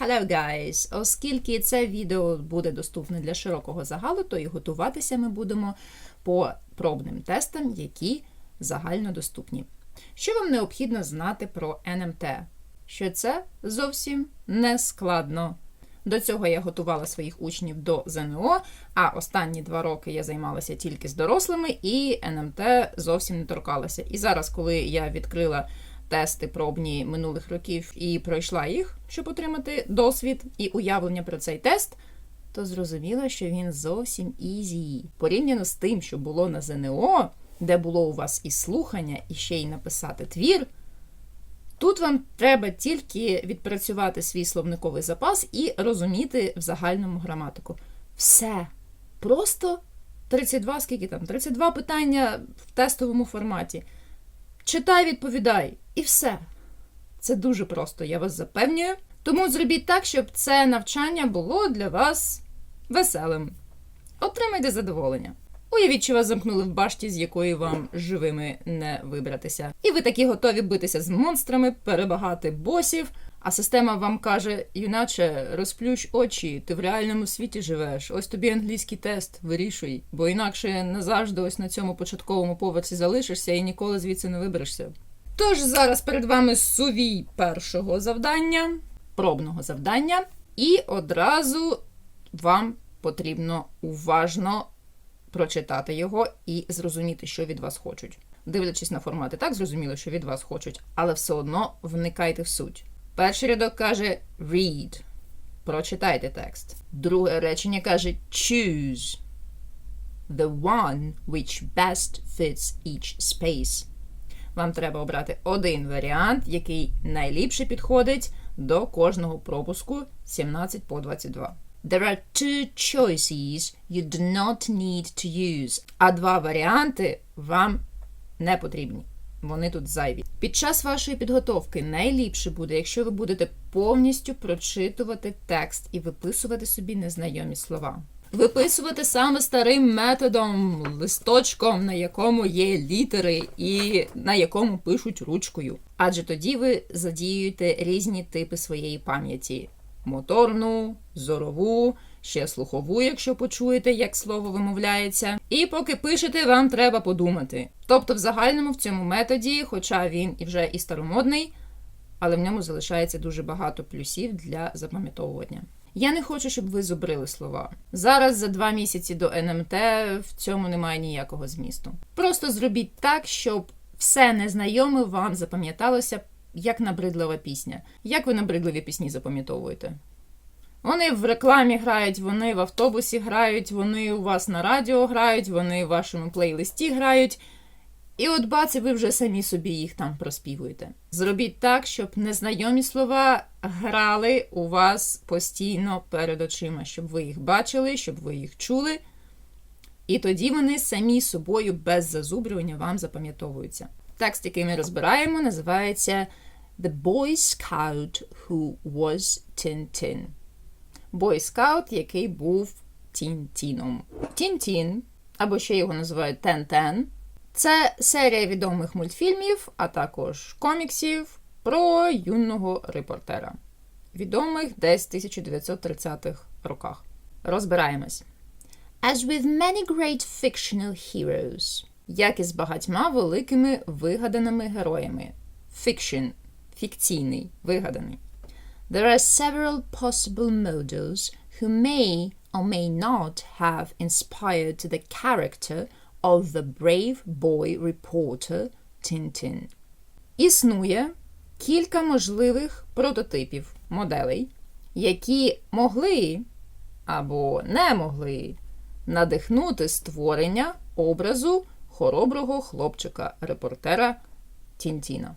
Hello guys! Оскільки це відео буде доступне для широкого загалу, то і готуватися ми будемо по пробним тестам, які загально доступні. Що вам необхідно знати про НМТ? Що це зовсім не складно. До цього я готувала своїх учнів до ЗНО, а останні два роки я займалася тільки з дорослими, і НМТ зовсім не торкалася. І зараз, коли я відкрила тести пробні минулих років і пройшла їх, щоб отримати досвід і уявлення про цей тест, то зрозуміла, що він зовсім ізі. Порівняно з тим, що було на ЗНО, де було у вас і слухання, і ще й написати твір. Тут вам треба тільки відпрацювати свій словниковий запас і розуміти в загальному граматику. Все. Просто 32, скільки там? 32 питання в тестовому форматі. Читай, відповідай, і все. Це дуже просто, я вас запевнюю. Тому зробіть так, щоб це навчання було для вас веселим. Отримайте задоволення. Уявіть, що вас замкнули в башті, з якої вам живими не вибратися. І ви такі готові битися з монстрами, перебагати босів. А система вам каже, юначе, розплющ очі, ти в реальному світі живеш. Ось тобі англійський тест, вирішуй, бо інакше назавжди ось на цьому початковому поверсі залишишся і ніколи звідси не виберешся. Тож зараз перед вами сувій першого завдання, пробного завдання, і одразу вам потрібно уважно прочитати його і зрозуміти, що від вас хочуть. Дивлячись на формати, так зрозуміло, що від вас хочуть, але все одно вникайте в суть. Перший рядок каже read. Прочитайте текст. Друге речення каже choose. The one which best fits each space. Вам треба обрати один варіант, який найліпше підходить до кожного пропуску 17 по 22. There are two choices you do not need to use. А два варіанти вам не потрібні. Вони тут зайві. Під час вашої підготовки найліпше буде, якщо ви будете повністю прочитувати текст і виписувати собі незнайомі слова. Виписувати саме старим методом, листочком, на якому є літери і на якому пишуть ручкою. Адже тоді ви задіюєте різні типи своєї пам'яті: моторну, зорову, ще слухову, якщо почуєте, як слово вимовляється. І поки пишете, вам треба подумати. Тобто, в загальному в цьому методі, хоча він і вже і старомодний, але в ньому залишається дуже багато плюсів для запам'ятовування. Я не хочу, щоб ви зубрили слова. Зараз за два місяці до НМТ в цьому немає ніякого змісту. Просто зробіть так, щоб все незнайоме вам запам'яталося як набридлива пісня. Як ви набридливі пісні запам'ятовуєте? Вони в рекламі грають, вони в автобусі грають, вони у вас на радіо грають, вони в вашому плейлисті грають. І от баці, ви вже самі собі їх там проспівуєте. Зробіть так, щоб незнайомі слова грали у вас постійно перед очима, щоб ви їх бачили, щоб ви їх чули. І тоді вони самі собою без зазубрювання вам запам'ятовуються. Текст, який ми розбираємо, називається The Boy Scout Who Was Tintin. Бойскаут, який був Тінтіном. Тінтін, або ще його називають Тен-Тен, це серія відомих мультфільмів, а також коміксів про юного репортера, відомих десь в 1930-х роках. Розбираємось. As with many great fictional heroes, як і з багатьма великими вигаданими героями. Fiction – фікційний, вигаданий. There are several possible models who may or may not have inspired the character of the brave boy reporter Tintin. Існує кілька можливих прототипів моделей, які могли або не могли надихнути створення образу хороброго хлопчика-репортера Тінтіна.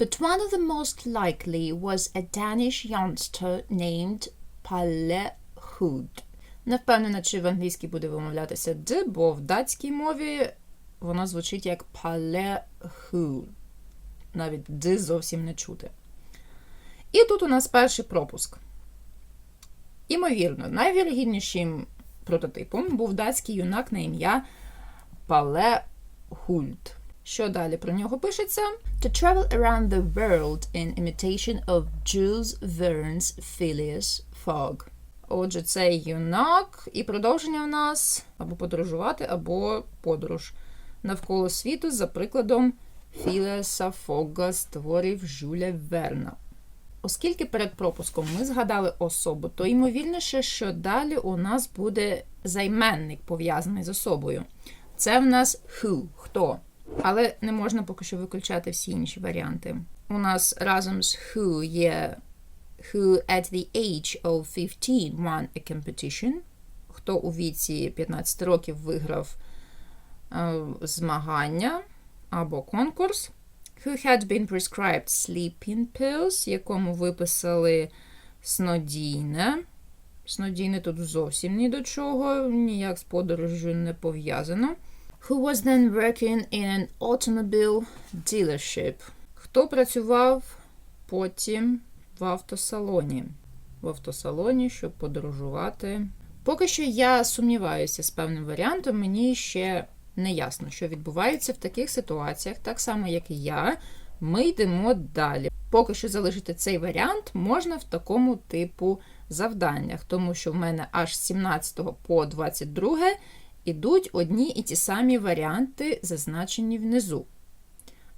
But one of the most likely was a Danish youngster named Palle Hood. Не впевнена, чи в англійській буде вимовлятися «д», бо в датській мові воно звучить як Palle Hood. Навіть «д» зовсім не чути. І тут у нас перший пропуск. Імовірно, найвірогіднішим прототипом був датський юнак на ім'я Пале Хульт. Що далі про нього пишеться? To travel around the world in imitation of Jules Verne's Phileas Fogg. Отже, це юнак, і продовження в нас або подорожувати, або подорож навколо світу за прикладом Філеса Фогга з творів Жюля Верна. Оскільки перед пропуском ми згадали особу, то ймовірніше, що далі у нас буде займенник пов'язаний з особою. Це в нас who, хто. Але не можна поки що виключати всі інші варіанти. У нас разом з who є who at the age of 15 won a competition. Хто у віці 15 років виграв е, змагання або конкурс. Who had been prescribed sleeping pills, якому виписали снодійне. Снодійне тут зовсім ні до чого, ніяк з подорожжю не пов'язано. Who was then working in an automobile dealership. Хто працював потім в автосалоні? В автосалоні, щоб подорожувати. Поки що я сумніваюся з певним варіантом, мені ще не ясно, що відбувається в таких ситуаціях, так само, як і я. Ми йдемо далі. Поки що залишити цей варіант можна в такому типу завданнях, тому що в мене аж з 17 по 22 ідуть одні і ті самі варіанти, зазначені внизу.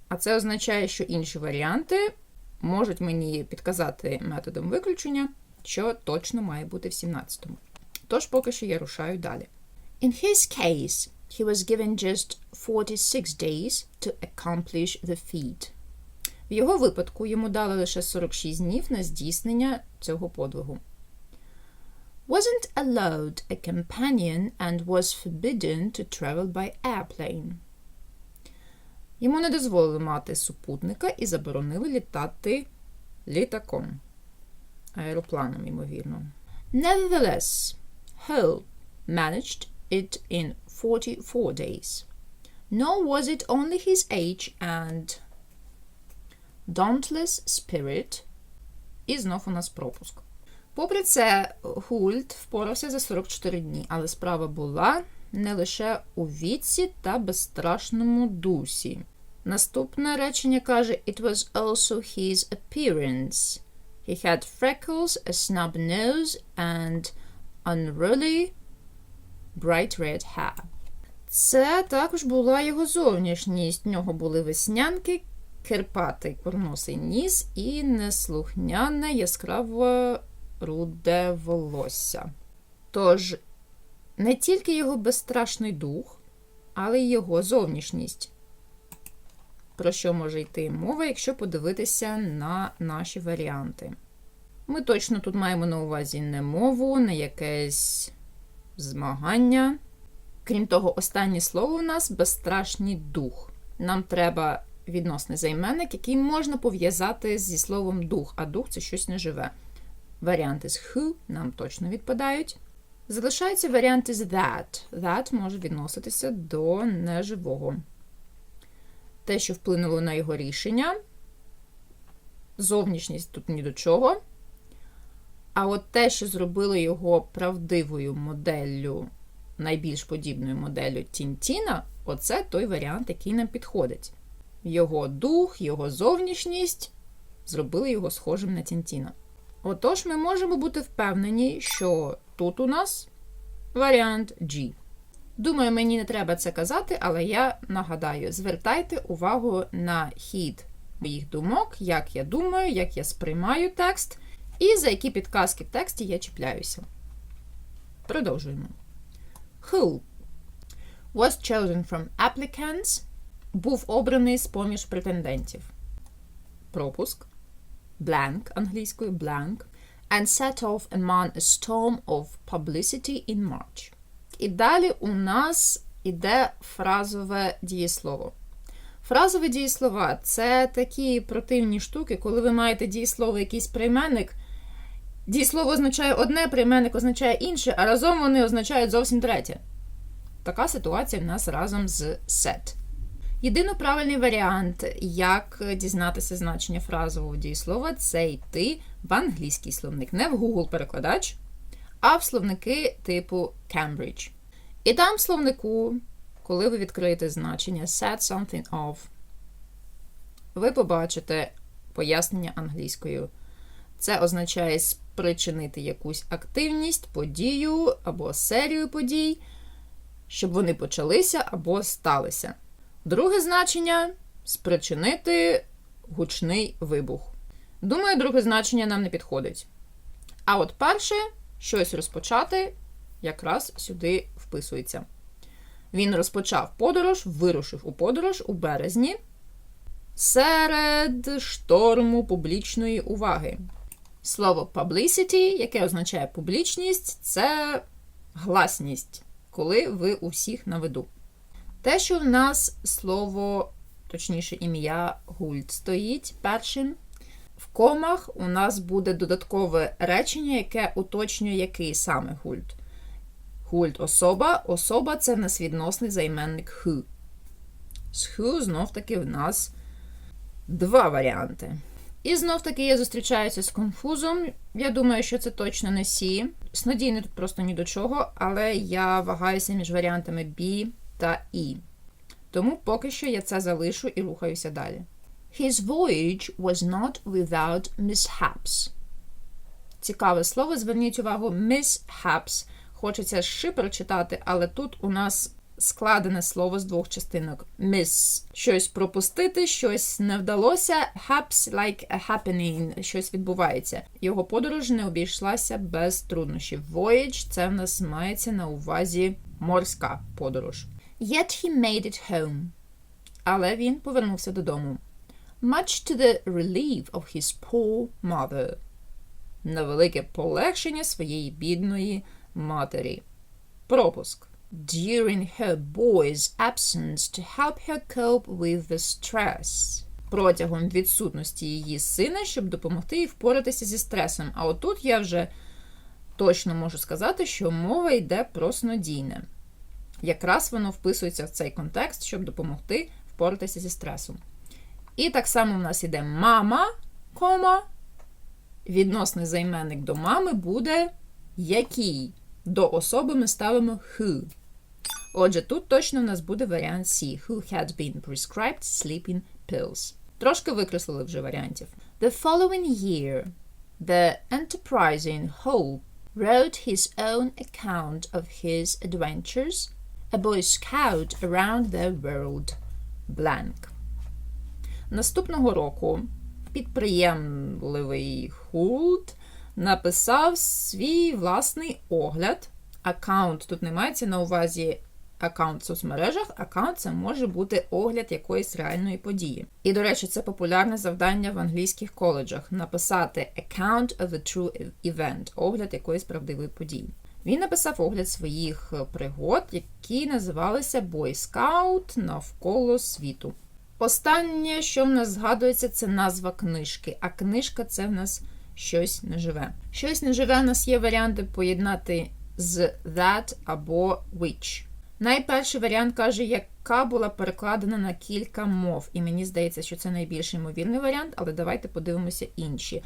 А це означає, що інші варіанти можуть мені підказати методом виключення, що точно має бути в 17-му. Тож поки що я рушаю далі. In his case, he was given just 46 days to accomplish the feat. В його випадку йому дали лише 46 днів на здійснення цього подвигу. Wasn't allowed a companion and was forbidden to travel by airplane. Йому не дозволили мати супутника і заборонили літати літаком. Аеропланом, ймовірно. Nevertheless, Hull managed it in 44 days. Nor was it only his age and dauntless spirit. І знов у нас пропуск. Попри це, Гульт впорався за 44 дні, але справа була не лише у віці та безстрашному дусі. Наступне речення каже: It was also his appearance. He had freckles, a snub nose and unruly bright red hair. Це також була його зовнішність. В нього були веснянки, кирпатий курносий ніс і неслухняне яскраво руде волосся. Тож, не тільки його безстрашний дух, але й його зовнішність. Про що може йти мова, якщо подивитися на наші варіанти? Ми точно тут маємо на увазі не мову, не якесь змагання. Крім того, останнє слово у нас безстрашний дух. Нам треба відносний займенник, який можна пов'язати зі словом дух, а дух це щось неживе. Варіанти з who нам точно відпадають. Залишаються варіанти з that. That може відноситися до неживого. Те, що вплинуло на його рішення. Зовнішність тут ні до чого. А от те, що зробило його правдивою моделлю, найбільш подібною моделлю Тінтіна, оце той варіант, який нам підходить. Його дух, його зовнішність зробили його схожим на Тінтіна. Отож, ми можемо бути впевнені, що тут у нас варіант G. Думаю, мені не треба це казати, але я нагадаю: звертайте увагу на хід моїх думок, як я думаю, як я сприймаю текст, і за які підказки в тексті я чіпляюся. Продовжуємо. Who was chosen from applicants був обраний з поміж претендентів. Пропуск. Blank англійською blank. And set off among a storm of publicity in March. І далі у нас іде фразове дієслово. Фразове дієслова це такі противні штуки, коли ви маєте дієслово якийсь прийменник. Дієслово означає одне, прийменник означає інше, а разом вони означають зовсім третє. Така ситуація в нас разом з set. Єдино правильний варіант, як дізнатися значення фразового дієслова, це йти в англійський словник. Не в Google перекладач, а в словники типу Cambridge. І там в словнику, коли ви відкриєте значення set something of, ви побачите пояснення англійською. Це означає спричинити якусь активність, подію або серію подій, щоб вони почалися або сталися. Друге значення спричинити гучний вибух. Думаю, друге значення нам не підходить. А от перше, щось розпочати, якраз сюди вписується. Він розпочав подорож, вирушив у подорож у березні серед шторму публічної уваги. Слово publicity, яке означає публічність, це гласність, коли ви у всіх на виду. Те, що в нас слово, точніше, ім'я гульт стоїть першим. В комах у нас буде додаткове речення, яке уточнює, який саме гульт. Гульт особа. Особа це в нас відносний займенник who. З who знов таки в нас два варіанти. І знов таки я зустрічаюся з конфузом. Я думаю, що це точно не сі. Снодійне тут просто ні до чого, але я вагаюся між варіантами B та E. Тому поки що я це залишу і рухаюся далі. His voyage was not without mishaps. Цікаве слово, зверніть увагу, mishaps. Хочеться ши прочитати, але тут у нас складене слово з двох частинок. Miss – щось пропустити, щось не вдалося. Haps like a happening – щось відбувається. Його подорож не обійшлася без труднощів. Voyage – це в нас мається на увазі морська подорож. Yet he made it home. Але він повернувся додому. Much to the relief of his poor mother. На велике полегшення своєї бідної матері. Пропуск. During her boy's absence to help her cope with the stress. Протягом відсутності її сина, щоб допомогти їй впоратися зі стресом. А отут я вже точно можу сказати, що мова йде про снодійне. Якраз воно вписується в цей контекст, щоб допомогти впоратися зі стресом. І так само в нас іде мама, кома. Відносний займенник до мами буде який. До особи ми ставимо who. Отже, тут точно в нас буде варіант C. Who had been prescribed sleeping pills. Трошки викреслили вже варіантів. The following year, the enterprising Hope wrote his own account of his adventures, a boy scout around the world. Blank. Наступного року підприємливий Хулт написав свій власний огляд. Аккаунт тут не мається на увазі аккаунт в соцмережах, аккаунт це може бути огляд якоїсь реальної події. І, до речі, це популярне завдання в англійських коледжах написати account of a true event, огляд якоїсь правдивої події. Він написав огляд своїх пригод, які називалися Scout навколо світу. Останнє, що в нас згадується, це назва книжки, а книжка це в нас щось неживе. Щось неживе у нас є варіанти поєднати з that або which. Найперший варіант каже, яка була перекладена на кілька мов. І мені здається, що це найбільш ймовірний варіант, але давайте подивимося інші.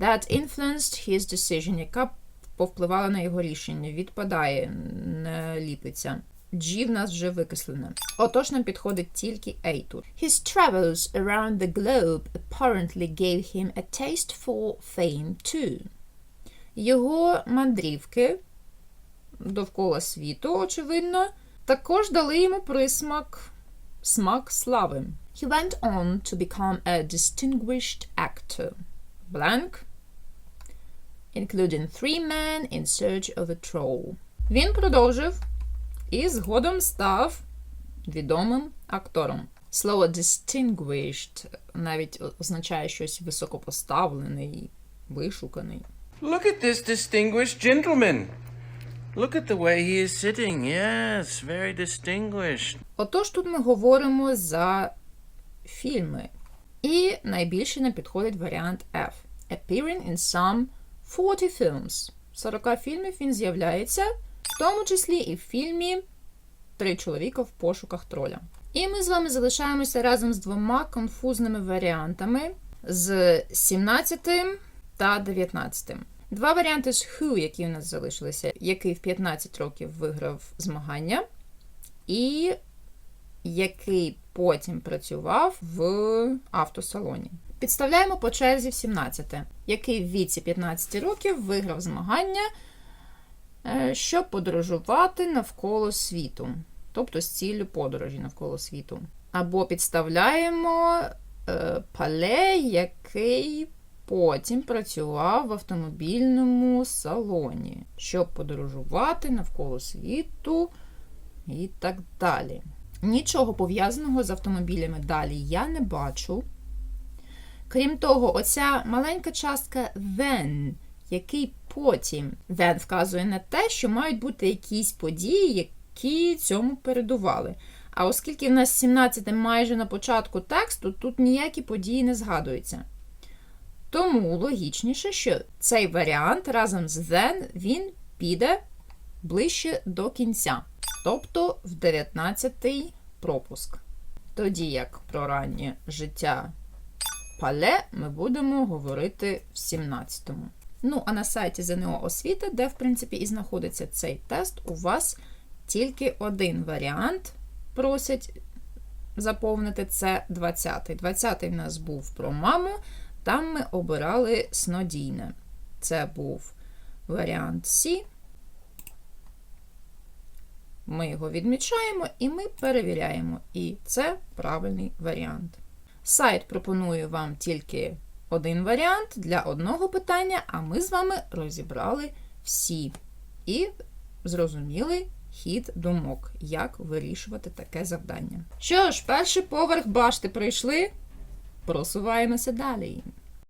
That influenced his decision, яка повпливала на його рішення. Відпадає, не ліпиться. G в нас вже викреслено. Отож нам підходить тільки A тут. His travels around the globe apparently gave him a taste for fame too. Його мандрівки довкола світу, очевидно, також дали йому присмак смак слави. He went on to become a distinguished actor. Blank. Including three men in search of a troll. Він продовжив і згодом став відомим актором. Слово distinguished навіть означає щось високопоставлений, вишуканий. Look at this distinguished gentleman. Look at the way he is sitting. Yes, very distinguished. Отож, тут ми говоримо за фільми. І найбільше нам підходить варіант F. Appearing in some 40 films. 40 фільмів він з'являється, в тому числі і в фільмі Три чоловіка в пошуках троля. І ми з вами залишаємося разом з двома конфузними варіантами з 17 та 19. Два варіанти з Who, які у нас залишилися, який в 15 років виграв змагання, і який потім працював в автосалоні. Підставляємо по черзі в 17, який в віці 15 років виграв змагання, е, щоб подорожувати навколо світу, тобто з ціллю подорожі навколо світу. Або підставляємо е, пале, який потім працював в автомобільному салоні, щоб подорожувати навколо світу і так далі. Нічого пов'язаного з автомобілями далі я не бачу. Крім того, оця маленька частка then, який потім then вказує на те, що мають бути якісь події, які цьому передували. А оскільки в нас 17 майже на початку тексту, тут ніякі події не згадуються. Тому логічніше, що цей варіант разом з then він піде ближче до кінця, тобто в 19-й пропуск. Тоді як про раннє життя пале ми будемо говорити в 17-му. Ну, а на сайті ЗНО освіти, де, в принципі, і знаходиться цей тест, у вас тільки один варіант просять заповнити це 20-й. 20-й в нас був про маму, там ми обирали снодійне. Це був варіант С. Ми його відмічаємо і ми перевіряємо. І це правильний варіант. Сайт пропонує вам тільки один варіант для одного питання, а ми з вами розібрали всі і зрозуміли хід думок, як вирішувати таке завдання. Що ж, перший поверх башти пройшли, просуваємося далі.